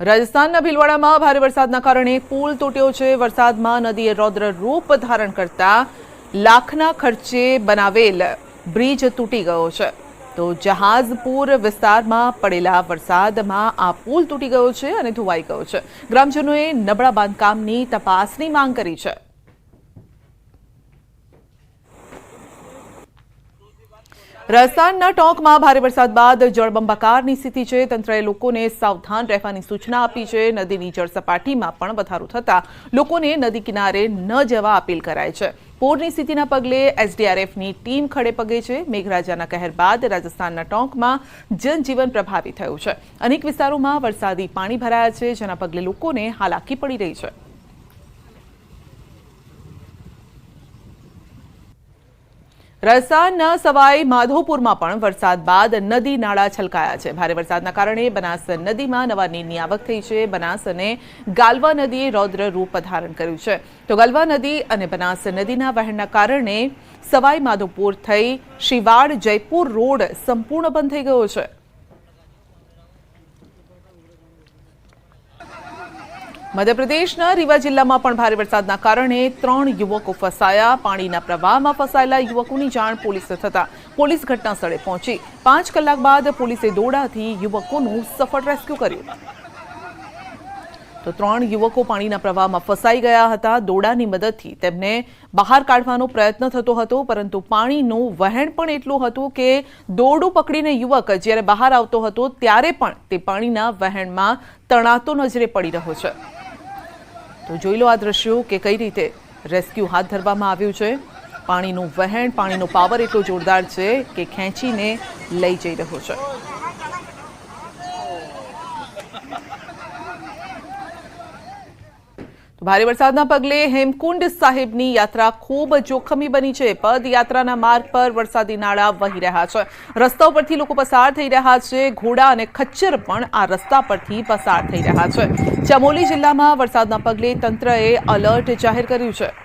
રાજસ્થાનના ભીલવાડામાં ભારે વરસાદના કારણે પુલ તૂટ્યો છે. વરસાદમાં નદીએ રૌદ્ર રૂપ ધારણ કરતા લાખના ખર્ચે બનાવેલ બ્રિજ તૂટી ગયો છે. તો જહાજપુર વિસ્તારમાં પડેલા વરસાદમાં આ પુલ તૂટી ગયો છે અને ધોવાઈ ગયો છે. ગ્રામજનોએ નબળા બાંધકામની તપાસની માંગ કરી છે. રાજસ્થાનના ટોંકમાં ભારે વરસાદ બાદ જળબંબાકારની સ્થિતિ છે. તંત્રએ લોકોને સાવધાન રહેવાની સૂચના આપી છે. નદીની જળ સપાટીમાં પણ વધારો થતાં લોકોને નદી કિનારે ન જવા અપીલ કરાય છે. પૂરની સ્થિતિના પગલે એસડીઆરએફની ટીમ ખડે પગે છે. મેઘરાજાના કહેર બાદ રાજસ્થાનના ટોંકમાં જનજીવન પ્રભાવિત થયું છે. અનેક વિસ્તારોમાં વરસાદી પાણી ભરાયા છે, જેના પગલે લોકોને હાલાકી પડી રહી છે. રાજસ્થાનના સવાઈ માધોપુરમાં પણ વરસાદ બાદ નદી નાળા છલકાયા છે. ભારે વરસાદના કારણે બનાસ નદીમાં નવા નીરની આવક થઈ છે. બનાસ અને ગાલવા નદીએ રૌદ્ર રૂપ ધારણ કર્યું છે. તો ગાલવા નદી અને બનાસ નદીના વહેણના કારણે સવાઈ માધોપુર થઈ શિવાડ જયપુર રોડ સંપૂર્ણ બંધ થઈ ગયો છે. મધ્યપ્રદેશના રીવા જિલ્લામાં પણ ભારે વરસાદના કારણે ત્રણ યુવકો ફસાયા. પાણીના પ્રવાહમાં ફસાયેલા યુવકોની જાણ પોલીસને થતા પોલીસ ઘટના સ્થળે પહોંચી. પાંચ કલાક બાદ પોલીસે દોડાથી યુવકોનું સફળ રેસ્ક્યુ કર્યું. તો ત્રણ યુવકો પાણીના પ્રવાહમાં ફસાઈ ગયા હતા. દોડાની મદદથી તેમને બહાર કાઢવાનો પ્રયત્ન થતો હતો, પરંતુ પાણીનું વહેણ પણ એટલું હતું કે દોરડું પકડીને યુવક જ્યારે બહાર આવતો હતો, ત્યારે પણ તે પાણીના વહેણમાં તણાતો નજરે પડી રહ્યો છે. તો જોઈ લો આ દ્રશ્યો કે કઈ રીતે રેસ્ક્યુ હાથ ધરવામાં આવ્યું છે. પાણીનું વહેણ, પાણીનો પાવર એટલો જોરદાર છે કે ખેંચીને લઈ જઈ રહ્યો છે તો ભારે વરસાદના પગલે હેમકુંડ સાહેબની યાત્રા ખૂબ જોખમી બની છે. પદયાત્રાના માર્ગ પર વરસાદી નાળા વહી રહ્યા છે. રસ્તા પરથી લોકો પસાર થઈ રહ્યા છે. ઘોડા અને ખચ્ચર પણ આ રસ્તા પરથી પસાર થઈ રહ્યા છે. ચમોલી જિલ્લામાં વરસાદના પગલે તંત્રએ અલર્ટ જાહેર કર્યું છે.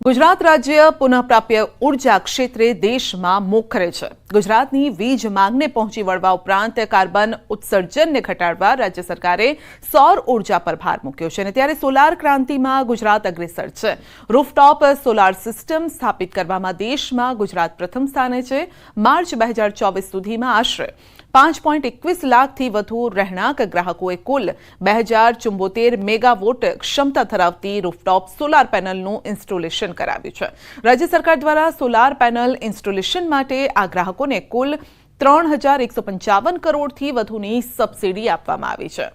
ગુજરાત રાજ્ય પુનઃપ્રાપ્ય ઊર્જા ક્ષેત્રે દેશમાં મોખરે છે. ગુજરાતની વીજ માંગને પહોંચી વળવા ઉપરાંત કાર્બન ઉત્સર્જનને ઘટાડવા રાજ્ય સરકારે સૌર ઊર્જા પર ભાર મૂક્યો છે અને ત્યારે સોલાર ક્રાંતિમાં ગુજરાત અગ્રેસર છે. રૂફટોપ સોલાર સિસ્ટમ સ્થાપિત કરવામાં દેશમાં ગુજરાત પ્રથમ સ્થાને છે. માર્ચ બે હજાર ચોવીસ સુધીમાં આશરે પાંચ પોઈન્ટ એકવીસ લાખથી વધુ રહેણાંક ગ્રાહકોએ કુલ બે હજાર ચુંબોતેર મેગાવોટ ક્ષમતા ધરાવતી રૂફટોપ સોલાર પેનલનું ઇન્સ્ટોલેશન કરાવ્યું છે। રાજ્ય સરકાર દ્વારા સોલાર પેનલ ઇન્સ્ટોલેશન માટે આ ગ્રાહકોને કુલ ત્રણ હજાર એકસો પંચાવન કરોડથી વધુની સબસિડી આપવામાં આવી છે।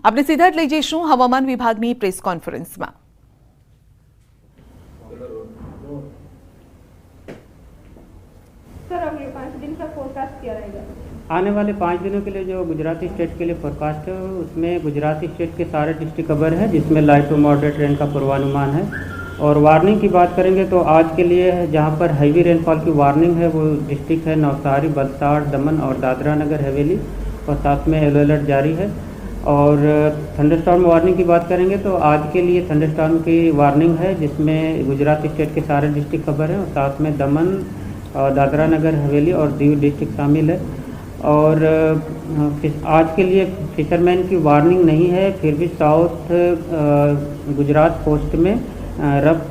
આપણે સીધા જ લઈ જઈશું હવામાન વિભાગની પ્રેસ કોન્ફરન્સમાં आने वाले पाँच दिनों के लिए जो गुजराती स्टेट के लिए फोरकास्ट है, उसमें गुजराती स्टेट के सारे डिस्ट्रिक्ट कवर है, जिसमें लाइट टू मॉडरेट रेन का पूर्वानुमान है। और वार्निंग की बात करेंगे तो आज के लिए जहाँ पर हैवी रेनफॉल की वार्निंग है, वो डिस्ट्रिक्ट है नवसारी, बलसाड़, दमन और दादरा नगर हवेली और साथ में येलो अलर्ट जारी है। और थंडरस्टॉर्म वार्निंग की बात करेंगे तो आज के लिए थंडरस्टॉर्म की वार्निंग है, जिसमें गुजरात स्टेट के सारे डिस्ट्रिक्ट खबर हैं और साथ में दमन और दादरा नगर हवेली और दीव डिस्ट्रिक्ट शामिल है। और आज के लिए फिशरमैन की वार्निंग नहीं है, फिर भी साउथ गुजरात कोस्ट में रफ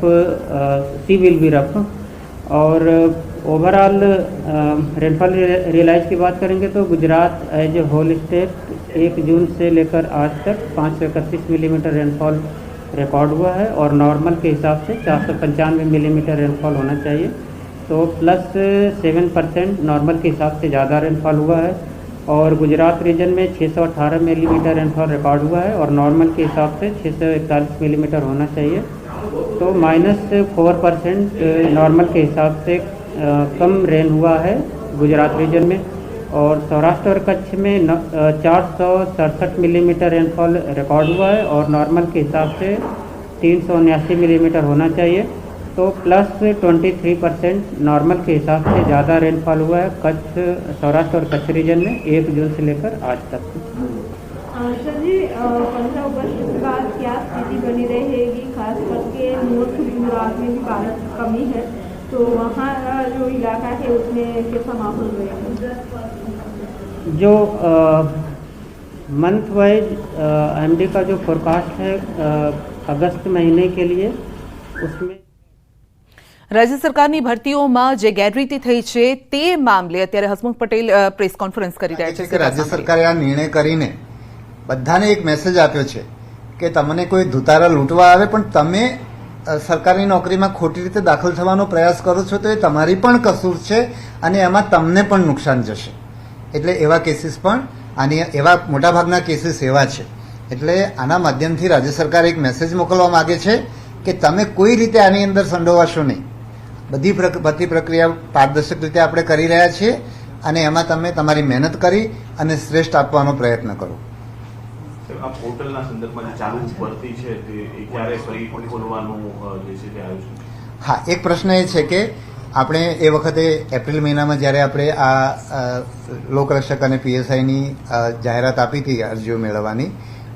सी विल भी रफ और ओवरऑल रेनफॉल रियलाइज़ की बात करेंगे तो Gujarat as a whole state एक जून से लेकर आज तक पाँच सौ इकतीस मिलीमीटर रेनफॉल रिकॉर्ड हुआ है और नॉर्मल के हिसाब से चार सौ पंचानवे मिलीमीटर रेनफॉल होना चाहिए। तो प्लस सेवन परसेंट नॉर्मल के हिसाब से ज़्यादा रेनफॉल हुआ है और गुजरात रीजन में 618 मिलीमीटर रेनफॉल रिकॉर्ड हुआ है और नॉर्मल के हिसाब से 641 मिलीमीटर होना चाहिए। तो माइनस फोर परसेंट नॉर्मल के हिसाब से कम रेन हुआ है गुजरात रीजन में और सौराष्ट्र और कच्छ में चार सौ सड़सठ मिलीमीटर रेनफॉल रिकॉर्ड हुआ है और नॉर्मल के हिसाब से तीन सौ उन्यासी मिलीमीटर होना चाहिए। तो plus twenty three percent normal के हिसाब से ज़्यादा रेनफॉल हुआ है कच्छ सौराष्ट्र और कच्छ रीजन में एक जून से लेकर आज तक। सर जी पंद्रह अगस्त के बाद क्या स्थिति बनी रहेगी? खास करके नॉर्थ गुजरात में भी भारत कमी है तो वहाँ जो इलाका है उसमें कैसा माहौल रहेगा? जो मंथ वाइज एमडी का जो फोरकास्ट है अगस्त महीने के लिए उसमें રાજ્ય સરકારની ભરતીઓમાં જે ગેરરીતિ થઈ છે તે મામલે અત્યારે હસમુખ પટેલ પ્રેસ કોન્ફરન્સ કરી રહ્યા છે કે રાજ્ય સરકારે આ નિર્ણય કરીને બધાને એક મેસેજ આપ્યો છે કે તમને કોઈ ધુતારા લૂંટવા આવે પણ તમે સરકારની સરકારી નોકરીમાં ખોટી રીતે દાખલ થવાનો પ્રયાસ કરો છો તો એ તમારી પણ કસૂર છે અને એમાં તમને પણ નુકસાન જશે. એટલે એવા કેસીસ પણ આની એવા મોટાભાગના કેસીસ એવા છે. એટલે આના માધ્યમથી રાજ્ય સરકાર એક મેસેજ મોકલવા માગે છે કે તમે કોઈ રીતે આની અંદર સંડોવાશો નહીં. બધી બધી પ્રક્રિયા પારદર્શક રીતે આપણે કરી રહ્યા છીએ અને એમાં તમે તમારી મહેનત કરી અને શ્રેષ્ઠ આપવાનો પ્રયત્ન કરો. હા એક પ્રશ્ન એ છે કે આપણે એ વખતે એપ્રિલ મહિનામાં જ્યારે આપણે આ લોકરક્ષક અને પીએસઆઈની જાહેરાત આપી હતી અરજીઓ મેળવવાની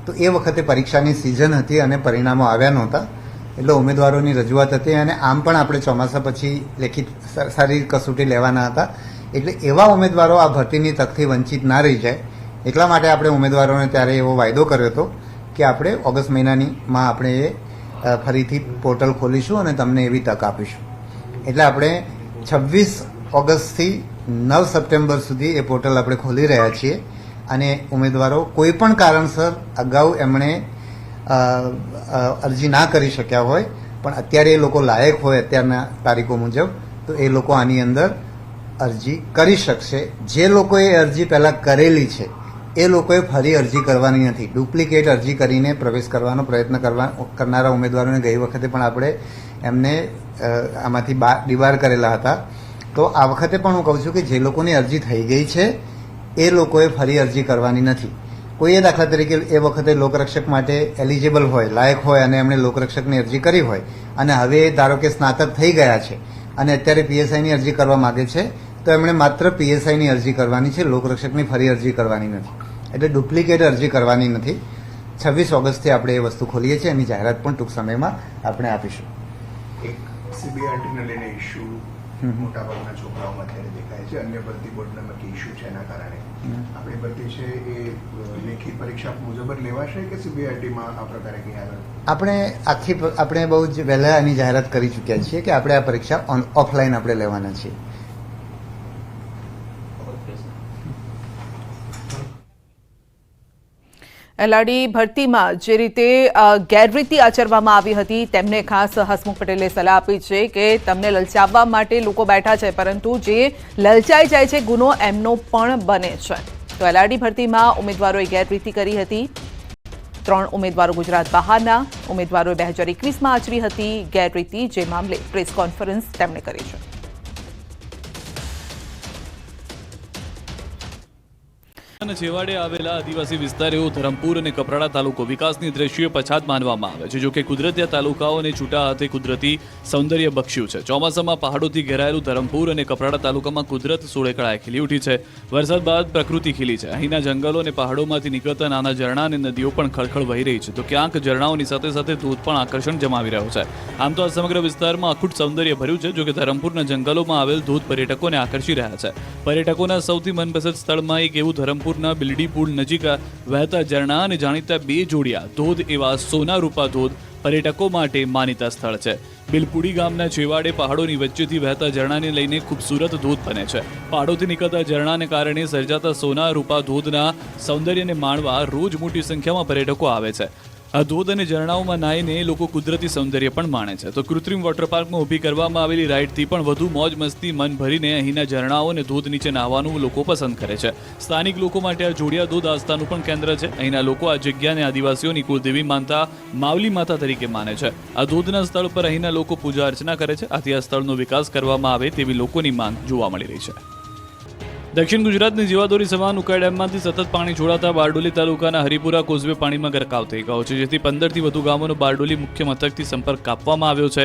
તો એ વખતે પરીક્ષાની સિઝન હતી અને પરિણામો આવ્યા નહોતા. એટલે ઉમેદવારોની રજૂઆત હતી અને આમ પણ આપણે ચોમાસા પછી લેખિત સારી કસોટી લેવાના હતા. એટલે એવા ઉમેદવારો આ ભરતીની તકથી વંચિત ના રહી જાય. એટલા માટે આપણે ઉમેદવારોને ત્યારે એવો વાયદો કર્યો હતો કે આપણે ઓગસ્ટ મહિનાની માં આપણે એ ફરીથી પોર્ટલ ખોલીશું અને તમને એવી તક આપીશું. એટલે આપણે છવ્વીસ ઓગસ્ટથી નવ સપ્ટેમ્બર સુધી એ પોર્ટલ આપણે ખોલી રહ્યા છીએ. અને ઉમેદવારો કોઈ પણ કારણસર અગાઉ એમણે અરજી ના કરી શક્યા હોય, પણ અત્યારે એ લોકો લાયક હોય અત્યારના તારીખો મુજબ, તો એ લોકો આની અંદર અરજી કરી શકશે. જે લોકોએ અરજી પહેલાં કરેલી છે, એ લોકોએ ફરી અરજી કરવાની નથી. ડુપ્લિકેટ અરજી કરીને પ્રવેશ કરવાનો પ્રયત્ન કરવા, કરનારા ઉમેદવારોને ગઈ વખતે પણ આપણે એમને આમાંથી ડિબાર કરેલા હતા. તો આ વખતે પણ હું કહું છું કે જે લોકોની અરજી થઈ ગઈ છે, એ લોકોએ ફરી અરજી કરવાની નથી. કોઈએ દાખલા તરીકે એ વખતે લોકરક્ષક માટે એલિજિબલ હોય, લાયક હોય અને એમણે લોકરક્ષકની અરજી કરી હોય. અને હવે ધારો કે સ્નાતક થઈ ગયા છે અને અત્યારે પીએસઆઈની અરજી કરવા માંગે છે, તો એમણે માત્ર પીએસઆઈની અરજી કરવાની છે, લોકરક્ષકની ફરી અરજી કરવાની નથી. એટલે ડુપ્લિકેટ અરજી કરવાની નથી. છવ્વીસ ઓગસ્ટથી આપણે એ વસ્તુ ખોલીએ છીએ, એની જાહેરાત પણ ટૂંક સમયમાં આપણે આપીશું. એક સીબીઆરટીને લઈને હમ. મોટાભાગના છોકરાઓમાં અત્યારે દેખાય છે. અન્ય ભરતી બોર્ડના બાકી ઇસ્યુ છે એના કારણે. આપણી ભરતી છે એ લેખિત પરીક્ષા મુજબ જ લેવાશે કે સીબીઆરટીમાં આ પ્રકારે કંઈ આગળ? આપણે આખી આપણે બહુ જ વહેલા આની જાહેરાત કરી ચૂક્યા છીએ કે આપણે આ પરીક્ષા ઓન ઓફલાઈન આપણે લેવાના છીએ. એલઆરડી ભરતીમાં જે રીતે ગેરરીતિ આચરવામાં આવી હતી, તેમને ખાસ હસમુખ પટેલે સલાહ આપી છે કે તમને લલચાવવા માટે લોકો બેઠા છે, પરંતુ જે લલચાઈ જાય છે, ગુનો એમનો પણ બને છે. તો એલઆરડી ભરતીમાં ઉમેદવારોએ ગેરરીતિ કરી હતી. ત્રણ ઉમેદવારો ગુજરાત બહારના, ઉમેદવારોએ બે હજાર એકવીસમાં આચરી હતી ગેરરીતિ, જે મામલે પ્રેસ કોન્ફરન્સ તેમણે કરી છે. અને છેવાડે આવેલા આદિવાસી વિસ્તાર એવો ધરમપુર અને કપરાડા તાલુકો વિકાસની દ્રષ્ટિએ પછાત માનવામાં આવે છે જોકે કુદરતી આ તાલુકાઓને છૂટા હાથે કુદરતી સૌંદર્ય બક્ષ્યું છે. ચોમાસામાં પહાડોથી ઘેરાયેલું ધરમપુર અને કપરાડા તાલુકામાં કુદરત સોળેકળાએ ખીલી ઉઠી છે. વરસાદ બાદ પ્રકૃતિ ખીલી છે. અહીંના જંગલો અને પહાડોમાંથી નીકળતા નાના ઝરણા અને નદીઓ પણ ખળખળ વહી રહી છે. તો ક્યાંક ઝરણાઓની સાથે સાથે ધોધ પણ આકર્ષણ જમાવી રહ્યો છે. આમ તો આ સમગ્ર વિસ્તારમાં અખૂટ સૌંદર્ય ભર્યું છે જોકે ધરમપુરના જંગલોમાં આવેલ ધોધ પર્યટકોને આકર્ષી રહ્યા છે. પર્યટકોના સૌથી મનપસંદ સ્થળમાં એક એવું ધરમપુરના બિલડી પુલ નજીક વહેતા ઝરણા અને જાણીતા બે જોડિયા, ધોધ એવા સોના રૂપા ધોધ પર્યટકો માટે માનીતા સ્થળ છે. બિલપુડી ગામના છેવાડે પહાડોની વચ્ચેથી વહેતા ઝરણાને લઈને ખૂબસૂરત ધોધ બને છે. પહાડોથી નીકળતા ઝરણાને કારણે સર્જાતા સોના રૂપા ધોધના સૌંદર્યને માણવા રોજ મોટી સંખ્યામાં પર્યટકો આવે છે. આ ધોધ અને ઝરણાઓમાં નાહીને લોકો કુદરતી સૌંદર્ય પણ માણે છે. તો કૃત્રિમ વોટર પાર્કમાં ઊભી કરવામાં આવેલી રાઇડથી પણ વધુ મોજ મસ્તી મન ભરીને અહીંના ઝરણાઓ અને ધોધ નીચે નાહવાનું લોકો પસંદ કરે છે. સ્થાનિક લોકો માટે આ જોડિયા ધોધ આસ્થાનું પણ કેન્દ્ર છે. અહીંના લોકો આ જગ્યાને આદિવાસીઓની કુળદેવી માનતા માવલી માતા તરીકે માને છે. આ ધોધના સ્થળ પર અહીંના લોકો પૂજા અર્ચના કરે છે. આથી આ સ્થળનો વિકાસ કરવામાં આવે તેવી લોકોની માંગ જોવા મળી રહી છે. દક્ષિણ ગુજરાતની જીવાદોરી સમાન ઉકાઈ ડેમમાંથી સતત પાણી છોડાતા બારડોલી તાલુકાના હરિપુરા, કોઝવે પાણીમાં ગરકાવ થઈ ગયો છે, જેથી પંદરથી વધુ ગામોનો બારડોલી મુખ્ય મથકથી સંપર્ક કાપવામાં આવ્યો છે.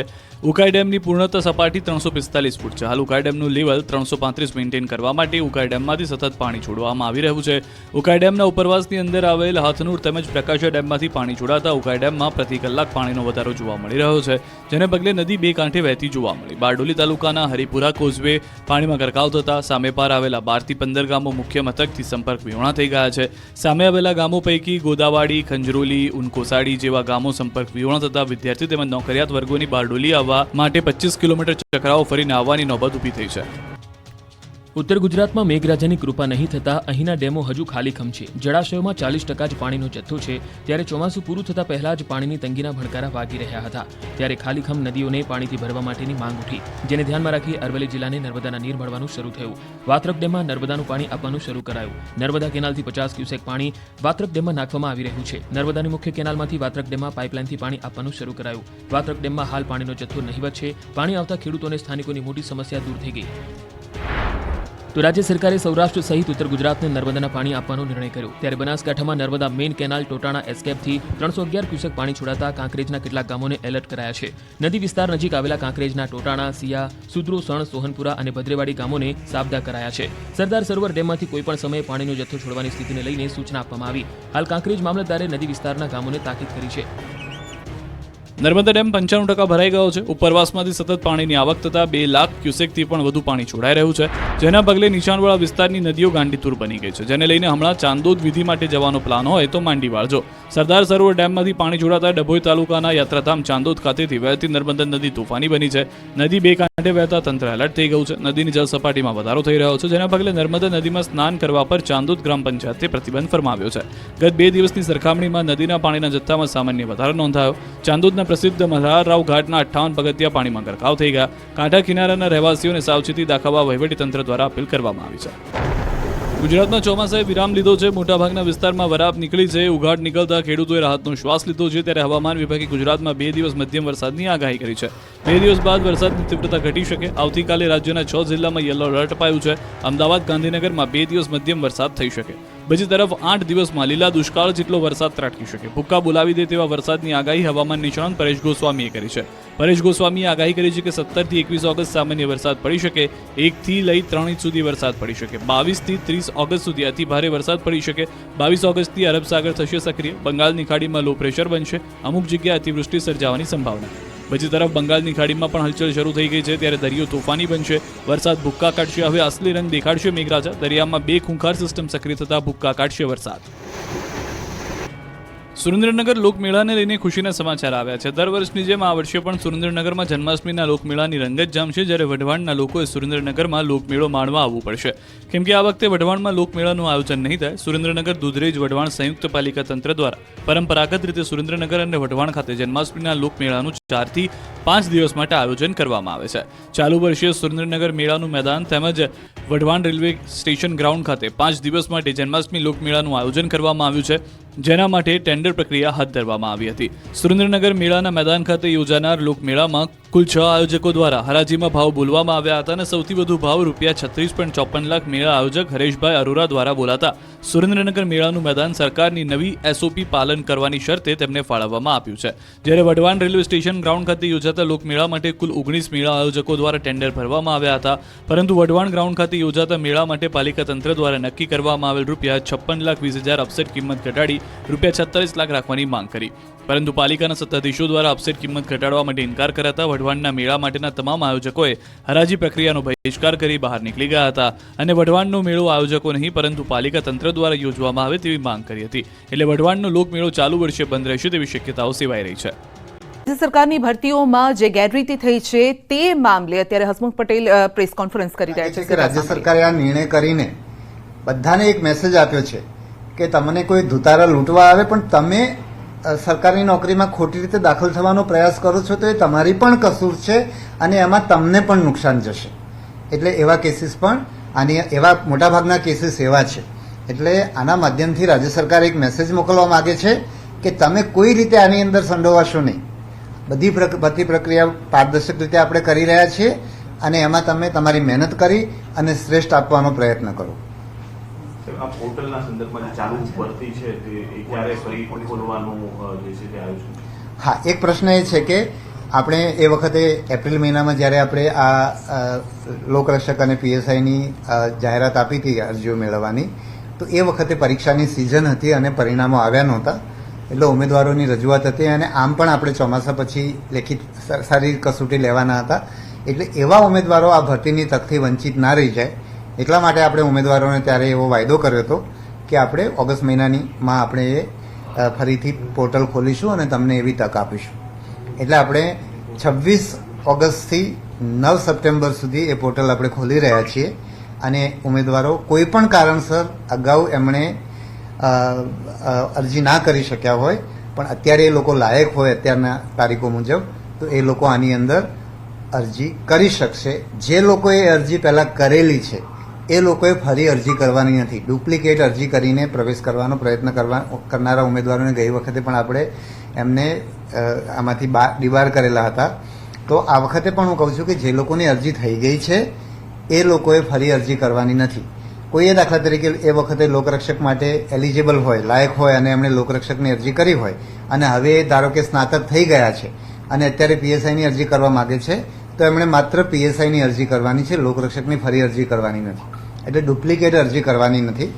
ઉકાઈ ડેમની પૂર્ણતઃ સપાટી ત્રણસો પિસ્તાલીસ ફૂટ છે. હાલ ઉકાઈ ડેમનું લેવલ ત્રણસો પાંત્રીસ મેન્ટેન કરવા માટે ઉકાઈ ડેમમાંથી સતત પાણી છોડવામાં આવી રહ્યું છે. ઉકાઈ ડેમના ઉપરવાસની અંદર આવેલ હાથનૂર તેમજ પ્રકાશિયા ડેમમાંથી પાણી છોડાતા ઉકાઈ ડેમમાં પ્રતિ કલાક પાણીનો વધારો જોવા મળી રહ્યો છે, જેને પગલે નદી બે કાંઠે વહેતી જોવા મળી. બારડોલી તાલુકાના હરિપુરા કોઝવે પાણીમાં ગરકાવ થતા સામે પાર આવેલા બારથી પંદર ગામો મુખ્ય મથકથી સંપર્ક વિહોણા થઈ ગયા છે. સામે આવેલા ગામો પૈકી ગોદાવાડી, ખંજરોલી, ઉનકોસાડી જેવા ગામો સંપર્ક વિહોણા થતા વિદ્યાર્થી તેમજ નોકરિયાત વર્ગોની બારડોલી આવવા માટે પચીસ કિલોમીટર ચક્રાઓ ફરીને આવવાની નોબત ઊભી થઈ છે. ઉત્તર ગુજરાતમાં મેઘરાજાની કૃપા નહીં થતા અહીંના ડેમો હજુ ખાલીખમ છે. જળાશયોમાં ચાલીસ ટકા જ પાણીનો જથ્થો છે. ત્યારે ચોમાસું પૂરું થતા પહેલા જ પાણીની તંગીના ભણકારા વાગી રહ્યા હતા. ત્યારે ખાલીખમ નદીઓને પાણીથી ભરવા માટેની માંગ ઉઠી. જેને ધ્યાનમાં રાખી અરવલ્લી જિલ્લાને નર્મદાના નીર મળવાનું શરૂ થયું. વાત્રક ડેમમાં નર્મદાનું પાણી આપવાનું શરૂ કરાયું. નર્મદા કેનાલથી પચાસ ક્યુસેક પાણી વાત્રક ડેમમાં નાખવામાં આવી રહ્યું છે. નર્મદાની મુખ્ય કેનાલમાંથી વાત્રક ડેમમાં પાઇપલાઇનથી પાણી આપવાનું શરૂ કરાયું. વાત્રક ડેમમાં હાલ પાણીનો જથ્થો નહીવત છે. પાણી આવતા ખેડૂતોને સ્થાનિકોની મોટી સમસ્યા દૂર થઈ ગઈ. તો રાજ્ય સરકારે સૌરાષ્ટ્ર સહિત ઉત્તર ગુજરાતને નર્મદાના પાણી આપવાનો નિર્ણય કર્યો. ત્યારે બનાસકાંઠામાં નર્મદા મેઇન કેનાલ, ટોટાણા, એસ્કેપથી ત્રણસો અગિયાર ક્યુસેક પાણી છોડાતા કાંકરેજના કેટલાક ગામોને એલર્ટ કરાયા છે. નદી વિસ્તાર નજીક આવેલા કાંકરેજના ટોટાણા, સિયા સુદ્રો સણ, સોહનપુરા અને ભદ્રેવાડી ગામોને સાબદા કરાયા છે. સરદાર સરોવર ડેમમાંથી કોઈપણ સમયે પાણીનો જથ્થો છોડવાની સ્થિતિને લઈને સૂચના આપવામાં આવી. હાલ કાંકરેજ મામલતદારે નદી વિસ્તારના ગામોને તાકીદ કરી છે. નર્મદા ડેમ પંચાણું ટકા ભરાઈ ગયો છે. ઉપરવાસમાંથી સતત પાણીની આવક થતાં બે લાખ ક્યુસેકથી પણ વધુ પાણી છોડાઈ રહ્યું છે, જેના પગલે નીચાણવાળા વિસ્તારની નદીઓ ગાંડીતુર બની ગઈ છે. જેને લઈને હમણાં ચાંદોદ વિધિ માટે જવાનો પ્લાન હોય તો માંડી વાળજો સરદાર સરોવર ડેમમાંથી પાણી છોડાતા ડભોઈ તાલુકાના યાત્રાધામ ચાંદોદ ખાતેથી વહેતી નર્મદા નદી તોફાની બની છે. નદી બે કાંઠે વહેતા તંત્ર એલર્ટ થઈ ગયું છે. નદીની જળ સપાટીમાં વધારો થઈ રહ્યો છે, જેના પગલે નર્મદા નદીમાં સ્નાન કરવા પર ચાંદોદ ગ્રામ પંચાયતે પ્રતિબંધ ફરમાવ્યો છે. ગત બે દિવસની સરખામણીમાં નદીના પાણીના જથ્થામાં સામાન્ય વધારો નોંધાયો. ચાંદોદના પ્રસિદ્ધ મલ્હારરાવ ઘાટના અઠ્ઠાવન પગથિયા પાણીમાં ગરકાવ થઈ ગયા. કાંઠા કિનારાના રહેવાસીઓને સાવચેતી દાખવવા વહીવટીતંત્ર દ્વારા અપીલ કરવામાં આવી છે. ગુજરાતમાં ચોમાસાએ વિરામ લીધો છે. મોટાભાગના વિસ્તારમાં વરાપ નીકળી છે. ઉઘાડ નીકળતા ખેડૂતોએ રાહતનો શ્વાસ લીધો છે. ત્યારે હવામાન વિભાગે ગુજરાતમાં બે દિવસ મધ્યમ વરસાદની આગાહી કરી છે. બે દિવસ બાદ વરસાદની તીવ્રતા ઘટી શકે. આવતીકાલે રાજ્યના છ જિલ્લામાં યલો એલર્ટ અપાયું છે. અમદાવાદ ગાંધીનગરમાં બે દિવસ મધ્યમ વરસાદ થઈ શકે. બીજી તરફ આઠ દિવસમાં લીલા દુષ્કાળ જેટલો વરસાદ ત્રાટકી શકે. ભૂક્કા બોલાવી દે તેવા વરસાદની આગાહી હવામાન નિષ્ણાંત પરેશ ગોસ્વામીએ કરી છે. પરેશ ગોસ્વામીએ આગાહી કરી છે કે સત્તરથી એકવીસ ઓગસ્ટ સામાન્ય વરસાદ પડી શકે. એકથી લઈ ત્રણ ઇંચ સુધી વરસાદ પડી શકે. બાવીસથી ત્રીસ ઓગસ્ટ સુધી અતિ ભારે વરસાદ પડી શકે. બાવીસ ઓગસ્ટથી અરબ સાગર થશે સક્રિય. બંગાળની ખાડીમાં લો પ્રેશર બનશે. અમુક જગ્યાએ અતિવૃષ્ટિ સર્જાવાની સંભાવના. બીજી તરફ બંગાળની ખાડીમાં પણ હલચલ શરૂ થઈ ગઈ છે. ત્યારે દરિયો તોફાની બનશે. વરસાદ ભૂક્કા કાઢશે. હવે અસલી રંગ દેખાડશે મેઘરાજા. દરિયામાં બે ખૂંખાર સિસ્ટમ સક્રિય થતા ભૂક્કા કાઢશે વરસાદ. સુરેન્દ્રનગર લોકમેળાને લઈને ખુશીના સમાચાર આવ્યા છે. દર વર્ષની જેમ આ વર્ષે પણ સુરેન્દ્રનગરમાં જન્માષ્ટમીના લોકમેળાની રંગત જામશે જ્યારે વઢવાણના લોકોએ સુરેન્દ્રનગરમાં લોકમેળો માણવા આવવું પડશે. કેમ કે આ વખતે વઢવાણમાં લોકમેળાનું આયોજન નહીં થાય, સુરેન્દ્રનગર દુધરેજ વઢવાણ સંયુક્ત પાલિકા તંત્ર દ્વારા પરંપરાગત રીતે સુરેન્દ્રનગર અને વઢવાણ ખાતે જન્માષ્ટમીના લોકમેળાનું ચારથી પાંચ દિવસ માટે આયોજન કરવામાં આવે છે. ચાલુ વર્ષે સુરેન્દ્રનગર મેળાનું મેદાન તેમજ વઢવાણ રેલવે સ્ટેશન ગ્રાઉન્ડ ખાતે પાંચ દિવસ માટે જન્માષ્ટમી લોકમેળાનું આયોજન કરવામાં આવ્યું છે. જેના માટે ટેન્ડર પ્રક્રિયા હાથ ધરવામાં આવી હતી. સુરેન્દ્રનગર મેળાના મેદાન ખાતે યોજાનાર લોકમેળામાં કુલ છ આયોજકો દ્વારા હરાજીમાં ભાવ બોલવામાં આવ્યા હતા અને સૌથી વધુ ભાવ રૂપિયા છત્રીસ પોઈન્ટ ચોપન લાખ મેળા આયોજક હરેશભાઈ અરોરા દ્વારા બોલાતા સુરેન્દ્રનગર મેળાનું મેદાન સરકારની નવી એસઓપી પાલન કરવાની શરતે તેમને ફાળવવામાં આપ્યું છે. જ્યારે વઢવાણ રેલવે સ્ટેશન ગ્રાઉન્ડ ખાતે યોજાતા લોકમેળા માટે કુલ ઓગણીસ મેળા આયોજકો દ્વારા ટેન્ડર ભરવામાં આવ્યા હતા. પરંતુ વઢવાણ ગ્રાઉન્ડ ખાતે યોજાતા મેળા માટે પાલિકા તંત્ર દ્વારા નક્કી કરવામાં આવેલ રૂપિયા છપ્પન લાખ વીસ હજાર અપસેટ કિંમત ઘટાડી રૂપિયા છત્તાલીસ લાખ રાખવાની માંગ કરી. પરંતુ પાલિકાના સત્તાધીશો દ્વારા અપસેટ કિંમત ઘટાડવા માટે ઇનકાર કરાતા વઢવાણના મેળા માટેના તમામ આયોજકોએ હરાજી પ્રક્રિયાનો બહિષ્કાર કરી બહાર નીકળી ગયા હતા અને વઢવાણનો મેળો આયોજકો નહીં પરંતુ પાલિકા તંત્ર દ્વારા યોજવામાં આવે તેવી માંગ કરી હતી. એટલે વઢવાણનો લોકમેળો ચાલુ વર્ષે બંધ રહેશે તેવી શક્યતાઓ સેવાઈ રહી છે. રાજ્ય સરકારની ભરતીઓમાં જે ગેરરીતિ થઈ છે તે મામલે અત્યારે હસમુખ પટેલ પ્રેસ કોન્ફરન્સ કરી રહ્યા છે. છે કે રાજ્ય સરકારે આ નિર્ણય કરીને બધાને એક મેસેજ આપ્યો છે કે તમને કોઈ ધુતારા લૂંટવા આવે પણ તમે અ, સરકારી નોકરીમાં ખોટી રીતે દાખલ થવાનો પ્રયાસ કરો છો તો એ તમારી પણ કસૂર છે અને એમાં તમને પણ નુકસાન જશે. એટલે એવા કેસીસ પણ આની એવા મોટાભાગના કેસીસ એવા છે. એટલે આના માધ્યમથી રાજ્ય સરકાર એક મેસેજ મોકલવા માંગે છે કે તમે કોઈ રીતે આની અંદર સંડોવાશો નહીં. બધી બધી પ્રક્રિયા પારદર્શક રીતે આપણે કરી રહ્યા છીએ અને એમાં તમે તમારી મહેનત કરી અને શ્રેષ્ઠ આપવાનો પ્રયત્ન કરો. આ પોર્ટલના સંદર્ભમાં જે ચાલુ ભરતી છે તે ક્યારે ફરી ખોલવાનું જે છે તે આયોજન હા, એક પ્રશ્ન એ છે કે આપણે એ વખતે એપ્રિલ મહિનામાં જ્યારે આપણે આ લોકરક્ષક અને પીએસઆઈની જાહેરાત આપી હતી અરજીઓ મેળવવાની, તો એ વખતે પરીક્ષાની સિઝન હતી અને પરિણામો આવ્યા નહોતા. એટલે ઉમેદવારોની રજૂઆત હતી અને આમ પણ આપણે ચોમાસા પછી લેખિત સારી કસોટી લેવાના હતા. એટલે એવા ઉમેદવારો આ ભરતીની તકથી વંચિત ના રહી જાય. એટલા માટે આપણે ઉમેદવારોને ત્યારે એવો વાયદો કર્યો હતો કે આપણે ઓગસ્ટ મહિનાની માં આપણે એ ફરીથી પોર્ટલ ખોલીશું અને તમને એવી તક આપીશું. એટલે આપણે છવ્વીસ ઓગસ્ટથી નવ સપ્ટેમ્બર સુધી એ પોર્ટલ આપણે ખોલી રહ્યા છીએ અને ઉમેદવારો કોઈ પણ કારણસર અગાઉ એમણે અરજી ના કરી શક્યા હોય, પણ અત્યારે એ લોકો લાયક હોય અત્યારના તારીખો મુજબ, તો એ લોકો આની અંદર અરજી કરી શકશે. જે લોકોએ અરજી પહેલાં કરેલી છે એ લોકોએ ફરી અરજી કરવાની નથી. ડુપ્લિકેટ અરજી કરીને પ્રવેશ કરવાનો પ્રયત્ન કરવા, કરનારા ઉમેદવારોને ગઈ વખતે પણ આપણે એમને આમાંથી ડિબાર કરેલા હતા. તો આ વખતે પણ હું કહું છું કે જે લોકોની અરજી થઈ ગઈ છે, એ લોકોએ ફરી અરજી કરવાની નથી. કોઈએ દાખલા તરીકે એ વખતે લોકરક્ષક માટે એલિજિબલ હોય, લાયક હોય અને એમણે લોકરક્ષકની અરજી કરી હોય, અને હવે ધારો કે સ્નાતક થઈ ગયા છે, અને અત્યારે પીએસઆઈની અરજી કરવા માગે છે તો એમણે માત્ર પીએસઆઈની અરજી કરવાની છે લોકરક્ષકની ફરી અરજી કરવાની નથી. એટલે ડુપ્લિકેટ અરજી કરવાની નથી.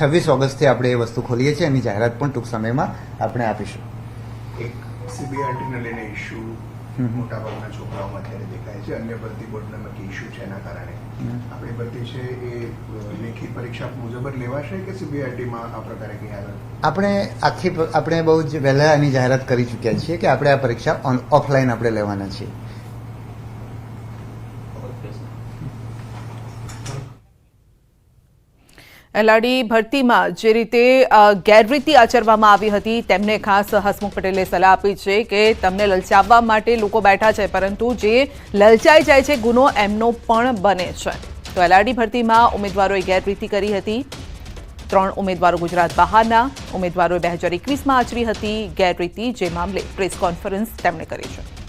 છવ્વીસ ઓગસ્ટથી આપણે એ વસ્તુ ખોલીએ છીએ એની જાહેરાત પણ ટૂંક સમયમાં આપણે આપીશું. એક સીબીઆરટીને લઈને હમ. મોટાભાગના છોકરાઓમાં અત્યારે દેખાય છે. અન્ય ભરતી બોર્ડના બાકી ઇસ્યુ છે એના કારણે. આપણી ભરતી છે એ લેખિત પરીક્ષા મુજબ જ લેવાશે કે સીબીઆરટીમાં આ પ્રકારે કંઈ આગળ આપણે આખી આપણે બહુ જ વહેલા એની જાહેરાત કરી ચૂક્યા છીએ કે આપણે આ પરીક્ષા ઓન ઓફલાઈન આપણે લેવાના છીએ. એલઆરડી ભરતીમાં જે રીતે ગેરરીતિ આચરવામાં આવી હતી, તેમને ખાસ હસમુખ પટેલે સલાહ આપી છે કે તમને લલચાવવા માટે લોકો બેઠા છે, પરંતુ જે લલચાઈ જાય છે, ગુનો એમનો પણ બને છે. તો એલઆરડી ભરતીમાં ઉમેદવારોએ ગેરરીતિ કરી હતી. ત્રણ ઉમેદવારો ગુજરાત બહારના, ઉમેદવારોએ બે હજાર એકવીસમાં આચરી હતી ગેરરીતિ જે મામલે પ્રેસ કોન્ફરન્સ તેમણે કરી છે.